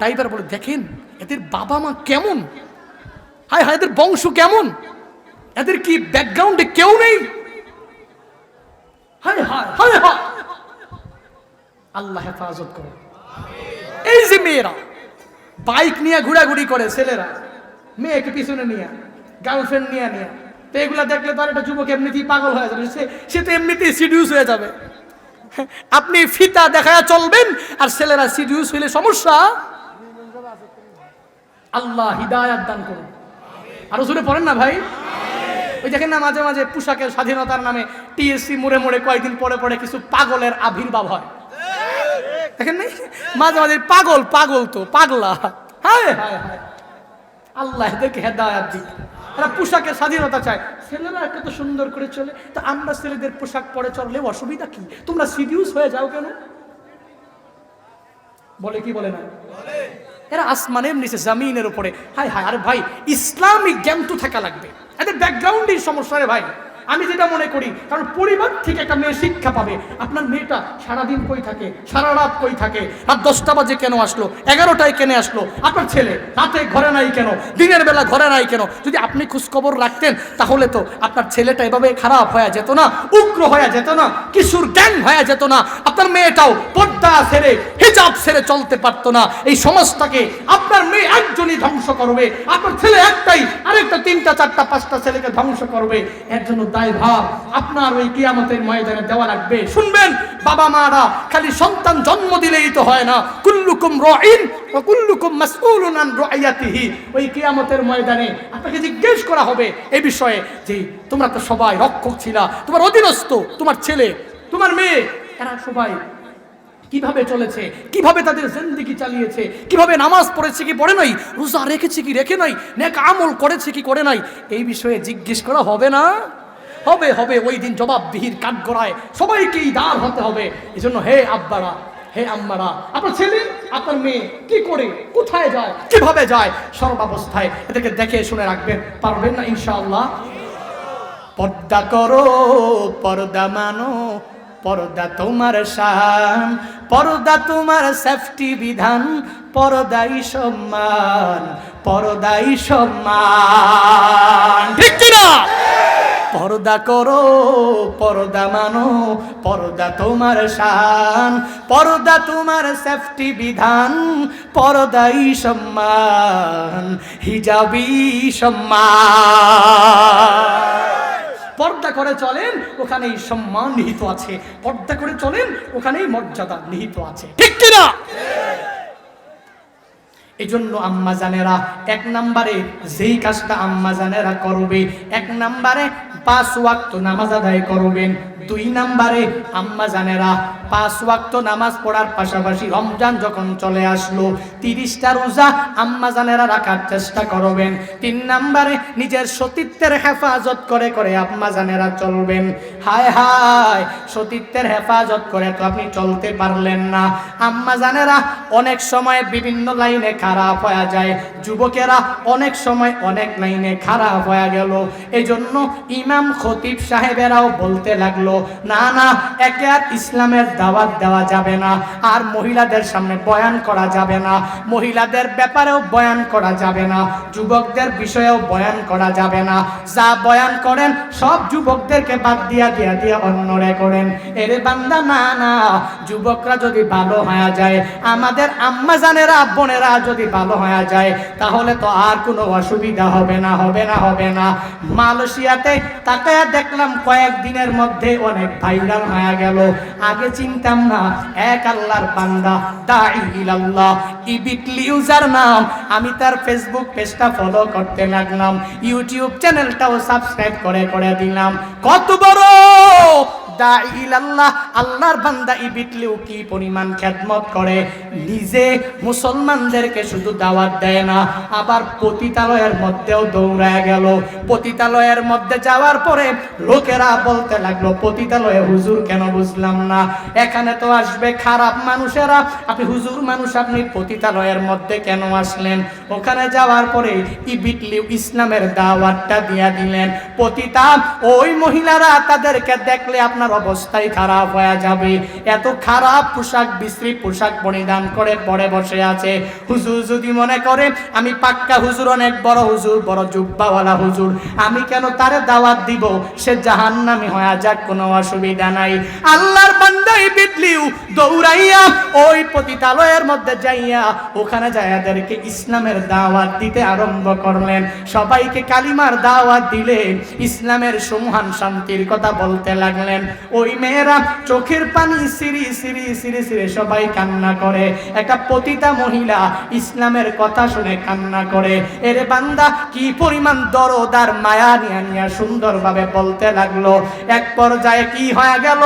Driver বলে, দেখেন, এদের বাবা মা কেমন? হায় হায়, এদের বংশ কেমন? এদের কি ব্যাকগ্রাউন্ডে কেউ নেই? আল্লাহ হেফাজত করে। এই যে মেয়েরা, বাইক নিয়ে ঘোরাঘুরি করে ছেলেরা, মেয়েকে পিছনে নিয়ে গার্লফ্রেন্ড নিয়ে নিয়ে, তো এগুলা দেখলে তো একটা যুবক এমনিতেই পাগল হয়ে যাবে। সে সে তো এমনিতেই সিডিউস হয়ে যাবে। আপনি ফিতা দেখায় চলবেন আর ছেলেরা সিডিউস হইলে সমস্যা? আল্লাহ হিদায়াত দান করুন। আরও জোরে পড়েন না ভাই? ওই দেখেন না, মাঝে মাঝে পোশাকের স্বাধীনতার নামে টিএসসি মোড়ে মোড়ে কয়েকদিন পরে পরে কিছু পাগলের আবির্ভাব হয়। দেখেন নাই মাঝে মাঝে পাগল পাগল তো, পাগলা। হায় হায় হায়। আল্লাহ এদেরকে হেদায়াত দিক। এরা পোশাকের স্বাধীনতা চায়। ছেলেরা এত সুন্দর করে চলে। তো আমরা ছেলেদের পোশাক পরে চললে অসুবিধা কি? তোমরা সিডিউস হয়ে যাও কেন? বলে কি বলে না? এরা আসমানের নিচে, জামিনের উপরে। হায় হায়, আরে ভাই, ইসলামিক জ্ঞান তো থাকা লাগবে। এদের ব্যাকগ্রাউন্ডের সমস্যা রে ভাই। আমি যেটা মনে করি, কারণ পরিবার থেকে একটা মেয়ে শিক্ষা পাবে। আপনার মেয়েটা সারাদিন কই থাকে? সারা রাত কই থাকে? রাত দশটা বাজে কেন আসলো? এগারোটায় কেন আসলো? আপনার ছেলে রাতে ঘরে নাই কেন? দিনের বেলা ঘরে নাই কেন? যদি আপনি খোঁজখবর রাখতেন, তাহলে তো আপনার ছেলেটা এভাবে খারাপ হয়ে যেত না, উগ্র হয়ে যেত না, কিশোর গ্যাং হয়ে যেত না। আপনার মেয়েটাও পর্দা ছেড়ে হিজাব ছেড়ে চলতে পারতো না। এই সমাজটাকে আপনার মেয়ে একজনই ধ্বংস করবে। আপনার ছেলে একটাই, আরেকটা তিনটা, চারটা, পাঁচটা ছেলেকে ধ্বংস করবে। এর জন্য দায় ভাব, আপনার ওই কিয়ামতের ময়দানে দেওয়া লাগবে। শুনবেন, বাবা মারা খালি সন্তান জন্ম দিলেই তো হয় না। কুল্লুকুম রাইন কুল্লুকুম মাসউলুন আন রাইয়াতিহি। ওই কিয়ামতের ময়দানে আপনাকে জিজ্ঞেস করা হবে এই বিষয়ে যে, তোমরা তো সবাই রক্ষক ছিলা, তোমার অধীনস্থ, তোমার ছেলে, তোমার মেয়ে এরা সবাই কীভাবে চলেছে, কীভাবে তাদের জিন্দিগি চালিয়েছে, কীভাবে নামাজ পড়েছে কি পড়ে নাই, রোজা রেখেছে কি রেখে নাই, নেক আমল করেছে কি করে নাই, এই বিষয়ে জিজ্ঞেস করা হবে না? হবে হবে, ওই দিন জবাবদিহির কাঠগড়ায় সবাইকেই দাঁড় হতে হবে। এই জন্য হে আব্বারা, হে আম্মারা, আপনার ছেলে, আপনার মেয়ে কি করে, কোথায় যায়, কীভাবে যায়, সর্বাবস্থায় এদেরকে দেখে শুনে রাখবেন। পারবেন না, ইনশাআল্লাহ? পর্দা করো, পর্দা মানো, পর্দা তোমার শান, পর্দা তোমার সেফটি বিধান, পর্দাই সম্মান পর্দাই সম্মান। পর্দা করো, পর্দা মানো, পর্দা তোমার শান, পর্দা তোমার সেফটি বিধান, পর্দাই সম্মান, হিজাবি সম্মান। পর্দা করে চলেন, ওখানেই সম্মান নিহিত আছে। পর্দা করে চলেন, ওখানেই মর্যাদা নিহিত আছে। ঠিক কিনা? এই জন্য আম্মা জানেরা, এক নাম্বারে যেই কাজটা আম্মা জানেরা করবে, এক নাম্বারে পাঁচ ওয়াক্ত নামাজ আদায় করবেন, দুই নাম্বারে আম্মা জানেরা পাঁচ ওয়াক্ত নামাজ পড়ার পাশাপাশি রমজান যখন চলে আসলো, তিরিশটা রোজা আম্মা জানেরা রাখার চেষ্টা করবেন। তিন নাম্বারে নিজের সতীত্বের হেফাজত করে করে আম্মা জানেরা চলবেন। হায় হায়, সতীত্বের হেফাজত করে তো আপনি চলতে পারলেন না। আম্মা জানেরা অনেক সময় বিভিন্ন লাইনে খারাপ হয়ে যায়। যুবকেরা অনেক সময় অনেক লাইনে খারাপ হয়ে গেল। এই জন্য ইমাম খতিব সাহেবেরাও বলতে লাগল, না না, একে আর ইসলামের দাওয়াত দেওয়া যাবে না, আর মহিলাদের সামনে বয়ান করা যাবে না, মহিলাদের ব্যাপারেও বয়ান করা যাবে না, যুবকদের বিষয়েও বয়ান করা যাবে না। যা বয়ান করেন, সব যুবকদেরকে বাদ দিয়া দিয়া দিয়া অন্যরে করেন। এরে বান্দা, না না, যুবকরা যদি ভালো হয়ে যায়, আমাদের আম্মা জানেরা, বোনেরা যদি ভালো হয়ে যায়, তাহলে তো আর কোনো অসুবিধা হবে না হবে না হবে না। মালয়েশিয়াতে তাকায়া দেখলাম কয়েকদিনের মধ্যে অনেক ভাইরাল হয়ে গেল। আগে চিনতাম না। এক আল্লাহর বান্দা দাই ইলাল্লাহ। ইবিটলি ইউজার নাম। আমি তার ফেসবুক পেজটা ফলো করতে লাগলাম। ইউটিউব চ্যানেলটাও সাবস্ক্রাইব করে করে দিলাম। কত বড় আল্লাহর বান্দা ইবিটলিও কি পরিমাণ খেদমত করে? নিজে মুসলমানদেরকে শুধু দাওয়াত দেয় না, আবার পতিতালয়ের মধ্যেও দৌড়ায় গেল। পতিতালয়ের মধ্যে যাওয়ার পরে লোকেরা বলতে লাগল, পতিতালয়ে হুজুর কেন বুঝলাম না? এখানে তো আসবে খারাপ মানুষেরা। আপনি হুজুর মানুষ, আপনি পতিতালয়ের মধ্যে কেন আসলেন? ওখানে যাওয়ার পরে ইবিটলি ইসলামের দাওয়াতটা দিয়া দিলেন। পতিতা ওই মহিলারা তাদেরকে দেখলে আপনার অবস্থাই খারাপ হয়ে যাবে। এত খারাপ পোশাক, বিশ্রী পোশাক পরিধান করে পরে বসে আছে। হুজুর যদি মনে করে, আমি পাক্কা হুজুর, অনেক বড় হুজুর, বড় জুব্বাওয়ালা হুজুর। আমি কেন তারে দাওয়াত দিব? সে জাহান্নামি হয়ে যাক, কোনো অসুবিধা নাই। আল্লাহর বান্দাই বিদলিও দৌড়াইয়া ওই পতিতালয়ের মধ্যে যাইয়া ওখানে যাইয়াদেরকে ইসলামের দাওয়াত দিতে আরম্ভ করলেন। সবাইকে কালিমার দাওয়াত দিলেন। ইসলামের সমহান শান্তির কথা বলতে লাগলেন। ওই মেয়েরা চোখের পানি সিরি সিরি সিরি সিরি সবাই কান্না করে। একটা পতিতা মহিলা ইসলামের কথা শুনে কান্না করে। এরে বান্দা কি পরিমাণ দরদার মায়া নিয়া নিয়া সুন্দরভাবে বলতে লাগল। এক পর্যায়ে কি হয়ে গেল?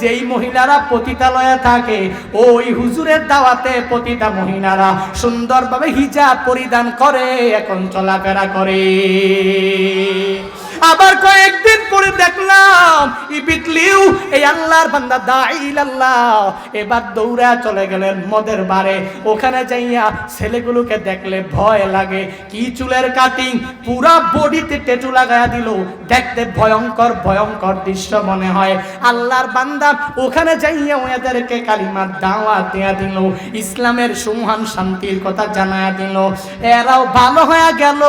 যেই মহিলারা পতিতালয়ে থাকে, ওই হুজুরের দাওয়াতে পতিতা মহিলারা সুন্দরভাবে হিজাব পরিধান করে, এখন চলাফেরা করে। আবার কয়েকদিন পরে দেখলাম ইবিতলিউ এই আল্লাহর বান্দা দাইল আল্লাহ এবার দৌড়া চলে গেলেন মদের বারে। ওখানে যাইয়া ছেলেগুলোকে দেখলে ভয় লাগে। কি চুলের কাটিং পুরা বডিতে টেটু লাগায়া দিল। দেখতে ভয়ঙ্কর ভয়ঙ্কর দৃশ্য মনে হয়। আল্লাহর বান্দা ওখানে যাইয়া ওদেরকে কালিমার দাওয়াত দেয়া দিল। ইসলামের সুমহান শান্তির কথা জানায়া দিল। এরাও ভালো হয়ে গেল।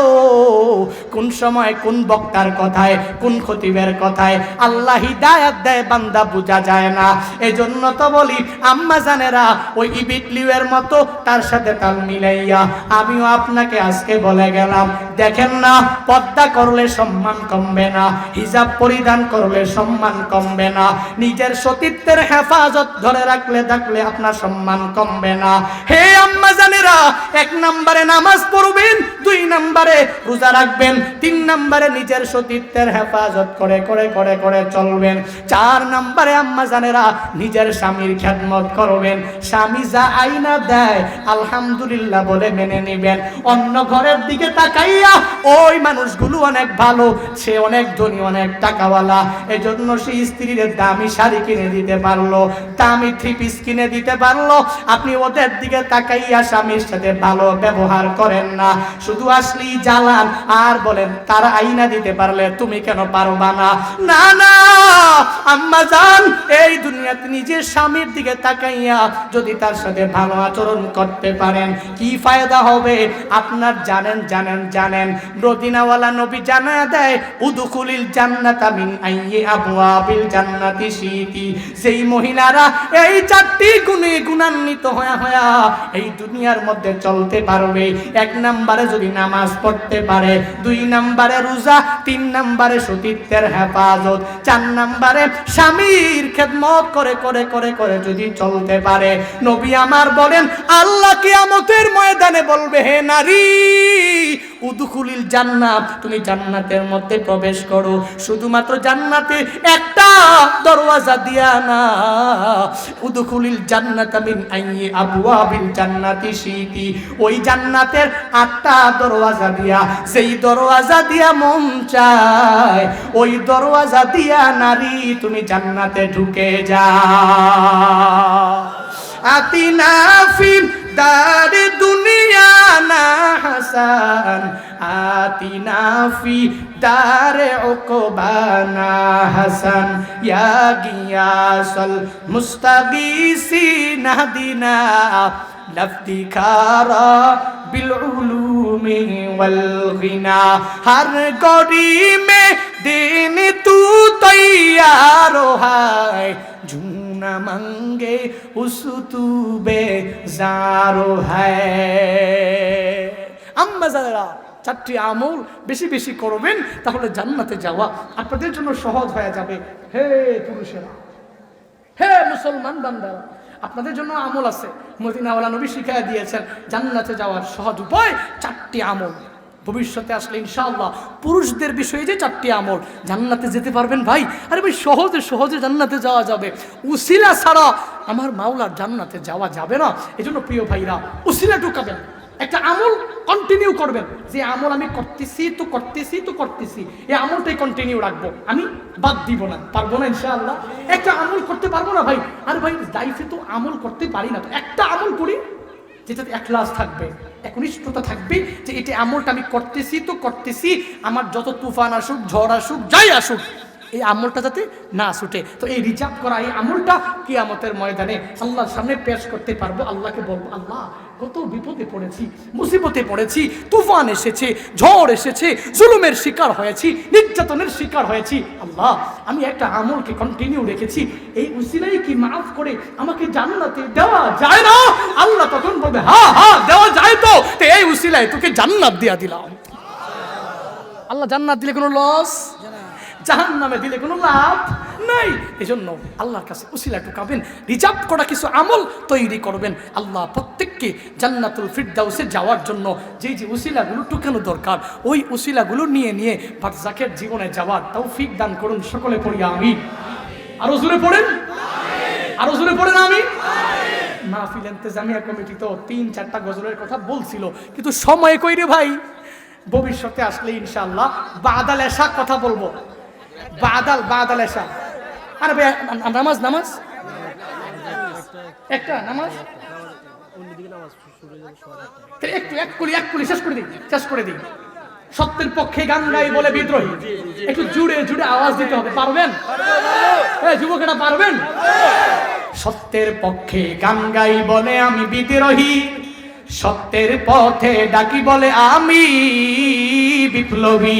কোন সময় কোন বক্তার কথায়, কোন খতিবের কথায়। আল্লাহ হিদায়াত দেয়, বান্দা বোঝা যায় না। এজন্য তো বলি, আম্মা জানেরা, ওই ইবিটলিউয়ের মতো তার সাথে তাল মিলাইয়া আমিও আপনাকে আজকে বলে গেলাম, দেখেন না, পর্দা করলে সম্মান কমবে না, হিজাব পরিধান করলে সম্মান কমবে না, নিজের সতীত্বের হেফাজত ধরে রাখলে থাকলে আপনার সম্মান কমবে না। হে আম্মা জানেরা, এক নম্বরে নামাজ পড়বেন, দুই নম্বরে রোজা রাখবেন, তিন নম্বরে নিজের সতীত্বের হেফাজত করে করে করে করে চলবেন। চার নম্বরে আম্মা জানেরা নিজের স্বামীর খেদমত করবেন। স্বামী যা আইনা দেয়, আলহামদুলিল্লাহ বলে মেনে নেবেন। অন্য ঘরের দিকে তাকাইয়া ওই মানুষগুলো অনেক ভালো, সে অনেক ধনী, অনেক টাকাওয়ালা। এজন্য সে স্ত্রীর দামি শাড়ি কিনে দিতে পারল, দামি থ্রি পিস কিনে দিতে পারল। আপনি ওদের দিকে তাকাইয়া স্বামীর সাথে ভালো ব্যবহার করেন না। শুধু আসলেই জ্বালান, আর বলেন, তারা আইনা দিতে পারলে তুমি কেন পারবা না? না আম্মা জান, এই দুনিয়াতে নিজের স্বামীর দিকে তাকাইয়া যদি তার সাথে ভালো আচরণ করতে পারেন, কি ফায়দা হবে? আপনার জানেন জানেন জানেন। মদিনাওয়ালা নবী জানা দেয় উদুকুলিল জান্নাতা মিন আইয়ি আবওয়াবিল জান্নাতি শীতি। সেই মহিলারা এই চারটি গুণে গুণান্বিত হয়া হয়া এই দুনিয়ার মধ্যে চলতে পারবে। এক নম্বরে যদি নামাজ পড়তে পারে, দুই নম্বরে রোজা, তিন নম্বরে সতীত্বের হেফাজত, চার নাম্বারে স্বামীর খেদমত করে করে করে করে যদি চলতে পারে। নবী আমার বলেন, আল্লাহ কিয়ামতের ময়দানে বলবে, হে নারী উদুকুলিল জান্নাত, তুমি জান্নাতের মধ্যে প্রবেশ করো। শুধুমাত্র জান্নাতে একটা দরওয়াজা দিয়া না। উদুকুলিল জান্নাত মিন আইয়ি আবওয়াবিল জান্নাতি শীতি। ওই জান্নাতের আটটা দরওয়াজা দিয়া সেই দরওয়াজা দিয়া মন চায়, ওই দরওয়াজা দিয়া নারী তুমি জান্নাতে ঢুকে যা। আতিনা ফি দার দুনিয়া না হাসান আতিনা ফি দার ওকবানা হাসান। ইয়া গিয়াসল মুস্তাগিসি নাদিনা লাফতিকারা বিল উলুমি ওয়াল গিনা। হার গরি মে দিন তু তৈয়ার হায় না मंगे উসু तू बेजारो है আম্মা চারটি আমল বেশি বেশি করবেন, তাহলে জান্নাতে যাওয়া আপনাদের জন্য সহজ হয়ে যাবে। হে পুরুষেরা, হে মুসলমান বান্দারা, আপনাদের জন্য আমল আছে। মদিনাওয়ালা নবী শিখাইয়া দিয়েছেন, জান্নাতে যাওয়ার সহজ উপায় চারটি আমল। ভবিষ্যতে আসলে ইনশাআল্লাহ পুরুষদের বিষয়ে যে চারটি আমল, জান্নাতে যেতে পারবেন ভাই? আরে ভাই, সহজে সহজে জান্নাতে যাওয়া যাবে। উসিলা ছাড়া আমার মাওলার জান্নাতে যাওয়া যাবে না। এজন্য প্রিয় ভাইরা, উসিলা ঢুকাবেন। একটা আমল কন্টিনিউ করবেন। যে আমল আমি করতেছি, তো করতেছি তো করতেছি। এই আমলটাই কন্টিনিউ রাখব। আমি বাদ দিব না। পারব না ইনশাআল্লাহ? একটা আমল করতে পারব না ভাই? আর ভাই লাইফে তো আমল করতে পারি না। তো একটা আমল করি যেটাতে একলাস থাকবে একনিষ্ঠতা থাকবে যে এটা আমলটা আমি করতেছি, তো করতেছি। আমার যত তুফান আসুক, ঝড় আসুক, যাই আসুক এই আমলটা যাতে না ছুটে। তো এই রিজার্ভ করা এই আমলটা কিয়ামতের ময়দানে আল্লাহর সামনে পেশ করতে পারব। আল্লাহকে বলব, আল্লাহ, কত বিপদে পড়েছি, মুসিবতে পড়েছি, তুফান এসেছে, ঝড় এসেছে, জুলুমের শিকার হয়েছি, নির্যাতনের শিকার হয়েছি। আল্লাহ, আমি একটা আমলকে কন্টিনিউ রেখেছি। এই উসিলাই কি মাফ করে আমাকে জান্নাতে দেওয়া যায় না? আল্লাহ তখন বলবে, হা হা, দেওয়া যায় তো। এই উসিলায় তোকে জান্নাত দিয়া দিলাম। আল্লাহ, জান্নাত দিলে কোনো লস জাহান নামে দিলে কোনো লাভ নাই। এই জন্য আল্লাহর কাছে উসিলা টুকাবেন রিজার্ভ করা কিছু আমল তৈরি করবেন। আল্লাহ প্রত্যেককে জান্নাতুল ফিরদাউসে যাওয়ার জন্য যেই যে উসিলাগুলো টুকানো দরকার, ওই উসিলাগুলো নিয়ে নিয়ে বাদজাকের জীবনে যাওয়ার তৌফিক দান করুন সকলে পড়ি আমি আরও জোরে পড়েন? আরও জোরে পড়েন আমি মাহফিল ইন্তেজামিয়া কমিটি তো তিন চারটা গজলের কথা বলছিল, কিন্তু সময় কই রে ভাই? ভবিষ্যতে আসলে ইনশাআল্লাহ বাদাল এসা কথা বলব। বাদাল বাদাল এসা। আরে ভাই নামাজ নামাজ? একটা, নামাজ? একটু, এক কুলি এক কুলি শেষ করে দিই, শেষ করে দিই। সত্যের পক্ষে গান গাই বলে বিদ্রোহী। একটু জুড়ে জুড়ে আওয়াজ দিতে হবে, পারবেন? যুবকেরা, পারবেন? সত্যের পক্ষে গান গাই বলে আমি বিদ্রোহী। সত্যের পথে ডাকি বলে আমি বিপ্লবী।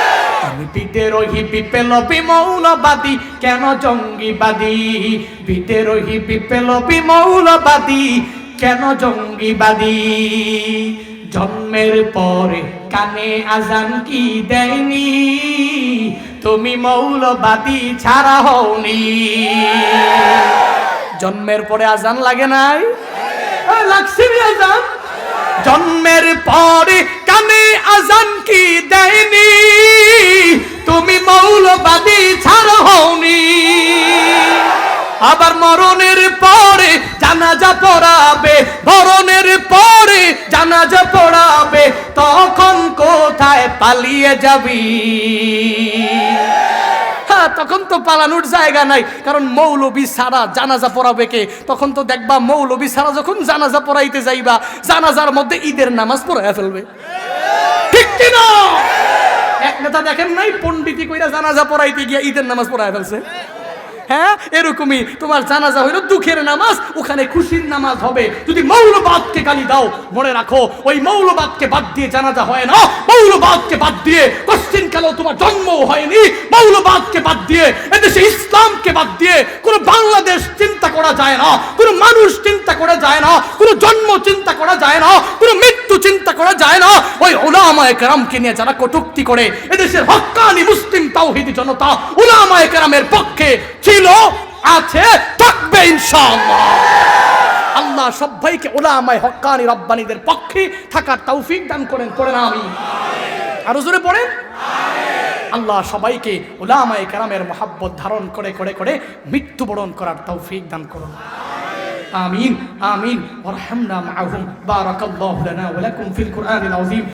আমি বিদ্রোহী বিপ্লবী মৌলবাদী কেন জঙ্গিবাদী? বিদ্রোহী বিপ্লবী মৌলবাদী কেন জঙ্গিবাদী? জন্মের পরে কানে আজান কি দেয়নি? তুমি মৌলবাদী ছাড়া হওনি। জন্মের পরে আজান লাগে নাই? এ, লাগছে আজান? জন্মের পরে কানে আজান কি দেয়নি? তুমি মৌলবাদী ছাড়া হওনি। আবার মরণের পরে জানাজা পড়াবে, মরণের পরে জানাজা পড়াবে, তখন কোথায় পালিয়ে যাবি? তখন তো পালানোর জায়গা নাই। কারণ মৌলবী সারা জানাজা পড়াবে কে? তখন তো দেখবা মৌলবি সারা যখন জানাজা পড়াইতে যাইবা, জানাজার মধ্যে ঈদের নামাজ পড়াইয়া ফেলবে। ঠিক কিনা এক নেতা দেখেন নাই পন্ডিতি কইরা জানাজা পড়াইতে গিয়া ঈদের নামাজ পড়াইয়া ফেলছে। হ্যাঁ এরকমই তোমার জানাজা হইল, দুঃখের নামাজ, ওখানে খুশির নামাজ হবে। যদি মৌলবাদকে গালি দাও, মনে রাখো, ওই মৌলবাদকে বাদ দিয়ে জানাজা হয় না। মৌলবাদকে বাদ দিয়ে কোশ্চিন কালেও তোমার জন্ম হয়নি। মৌলবাদকে বাদ দিয়ে এদেশে ইসলামকে বাদ দিয়ে কোনো বাংলাদেশ চিন্তা করা যায় না, কোনো মানুষ চিন্তা করা যায় না, কোনো জন্ম চিন্তা করা যায় না, কোনো মৃত্যু চিন্তা করা যায় না। ওই ওলামায়ে কেরামকে নিয়ে যারা কটুক্তি করে, এদেশের হক্কানি মুসলিম তাওহিদি জনতা ওলামায়ে কেরামের পক্ষে ছিল আছে থাকবে ইনশাআল্লাহ আল্লাহ সবাইকে ওলামায়ে হক্কানি রব্বানিদের পক্ষে থাকার তৌফিক দান করেন পড়েন আমি আরো জোরে পড়েন আল্লাহ সবাইকে ওলামায়ে কেরামের মহাব্বত ধারণ করে করে করে মৃত্যুবরণ করার তৌফিক দান করুন آمين آمين وارحمنا معهم بارك الله لنا ولكم في القرآن العظيم